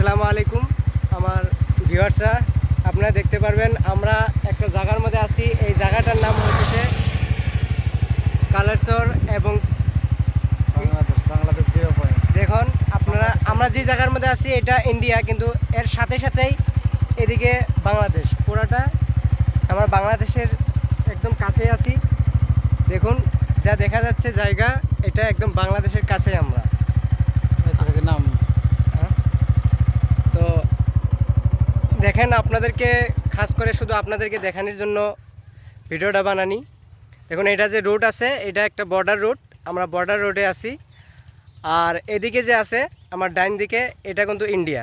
আসসালামু আলাইকুম আমার ভিউয়ার্সরা। আপনারা দেখতে পারবেন আমরা একটা জায়গার মধ্যে আছি। এই জায়গাটার নাম হচ্ছে কালারসর এবং বাংলাদেশ জিরো পয়েন্ট। দেখুন আপনারা আমরা যে জায়গার মধ্যে আছি এটা ইন্ডিয়া কিন্তু এর সাথে সাথেই এদিকে বাংলাদেশ। পুরাটা আমরা বাংলাদেশের একদম কাছে আছি। দেখুন যা দেখা যাচ্ছে জায়গা এটা একদম বাংলাদেশের কাছে আমরা। নাম তো দেখেন আপনাদেরকে, খাস করে শুধু আপনাদেরকে দেখানোর জন্য ভিডিওটা বানানি। দেখুন, এটা যে রোড আছে, এটা একটা বর্ডার রোড আমরা বর্ডার রোডে আছি। আর এদিকে যে আছে, আমার ডাইন দিকে, এটা কিন্তু ইন্ডিয়া।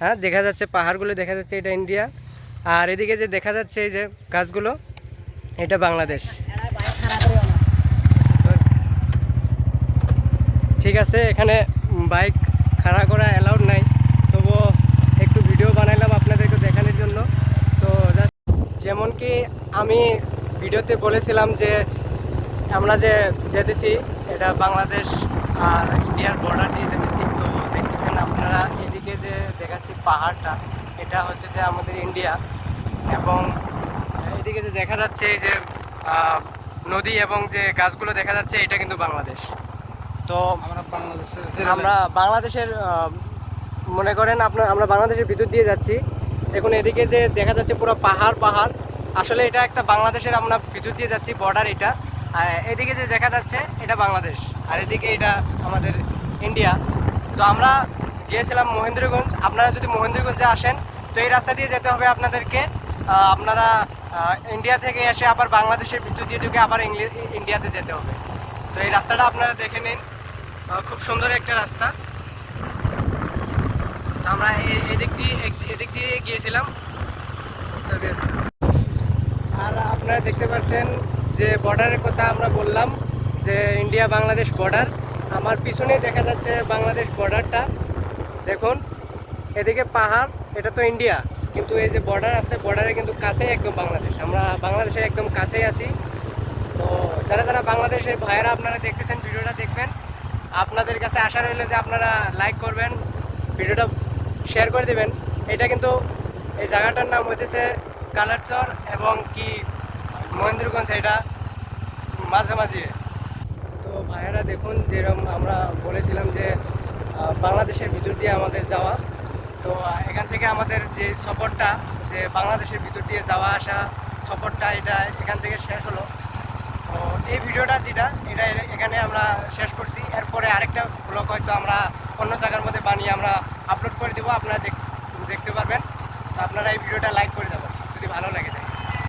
হ্যাঁ দেখা যাচ্ছে পাহাড়গুলো, দেখা যাচ্ছে এটা ইন্ডিয়া। আর এদিকে যে দেখা যাচ্ছে এই যে গাছগুলো, এটা বাংলাদেশ। ঠিক আছে, এখানে বাইক খাড়া করা অ্যালাউড নাই তবুও একটু ভিডিও বানাইলাম আপনাদেরকে দেখানোর জন্য তো just যেমন কি আমি ভিডিওতে বলেছিলাম যে আমরা যে যেতেছি এটা বাংলাদেশ আর ইন্ডিয়ার বর্ডার দিয়ে যেতেছি। তো দেখতেছেন আপনারা এদিকে যে দেখাচ্ছি পাহাড়টা এটা হচ্ছে আমাদের ইন্ডিয়া। এবং এদিকে যে দেখা যাচ্ছে এই যে নদী এবং যে গাছগুলো দেখা যাচ্ছে এটা কিন্তু বাংলাদেশ। তো আমরা বাংলাদেশের আমরা বাংলাদেশের মনে করেন আপনার আমরা বাংলাদেশের বিদ্যুৎ দিয়ে যাচ্ছি। দেখুন, এদিকে যে দেখা যাচ্ছে পুরো পাহাড় পাহাড়। আসলে এটা একটা বাংলাদেশের, আমরা ভিতর দিয়ে যাচ্ছি বর্ডার এটা। এদিকে যে দেখা যাচ্ছে, এটা বাংলাদেশ। আর এদিকে এটা আমাদের ইন্ডিয়া তো আমরা গিয়েছিলাম মহেন্দ্রগঞ্জ। আপনারা যদি মহেন্দ্রগঞ্জে আসেন, তো এই রাস্তা দিয়ে যেতে হবে আপনাদেরকে। আপনারা ইন্ডিয়া থেকে এসে আবার বাংলাদেশের ভিতর দিয়ে ঢুকে আবার ইন্ডিয়াতে যেতে হবে। তো এই রাস্তাটা আপনারা দেখে নিন। খুব সুন্দর একটা রাস্তা। তো আমরা এদিক দিয়ে এদিক দিয়ে গিয়েছিলাম আর আপনারা দেখতে পাচ্ছেন যে বর্ডারের কথা আমরা বললাম, যে ইন্ডিয়া বাংলাদেশ বর্ডার আমার পিছনে দেখা যাচ্ছে বাংলাদেশ বর্ডারটা দেখুন, এদিকে পাহাড়, এটা তো ইন্ডিয়া কিন্তু এই যে বর্ডার আছে বর্ডারে কিন্তু কাছেই একদম বাংলাদেশ আমরা বাংলাদেশের একদম কাছেই আছি। তো যারা যারা বাংলাদেশের ভাইয়েরা আপনারা দেখতেছেন, ভিডিওটা দেখবেন, আপনাদের কাছে আশা রইল যে আপনারা লাইক করবেন, ভিডিওটা শেয়ার করে দিবেন। এটা কিন্তু এই জায়গাটার নাম হইতেছে কালারচর এবং কি মহেন্দ্রগঞ্জ এটা মাঝামাঝি তো ভাইয়েরা দেখুন যেরকম আমরা বলেছিলাম যে বাংলাদেশের ভিতর দিয়ে আমাদের যাওয়া। তো এখান থেকে আমাদের যে সফরটা, যে বাংলাদেশের ভিতর দিয়ে যাওয়া, আসা সফরটা এটা এখান থেকে শেষ হলো। তো এই ভিডিওটা যেটা, এটা এখানে আমরা শেষ করছি। এরপরে আরেকটা ব্লগ হয়তো আমরা অন্য জায়গার মধ্যে বানিয়ে আমরা আপলোড করে দেবো। আপনারা দেখ- দেখতে পারবেন। তো আপনারা এই ভিডিওটা লাইক করে দেবেন যদি ভালো লাগে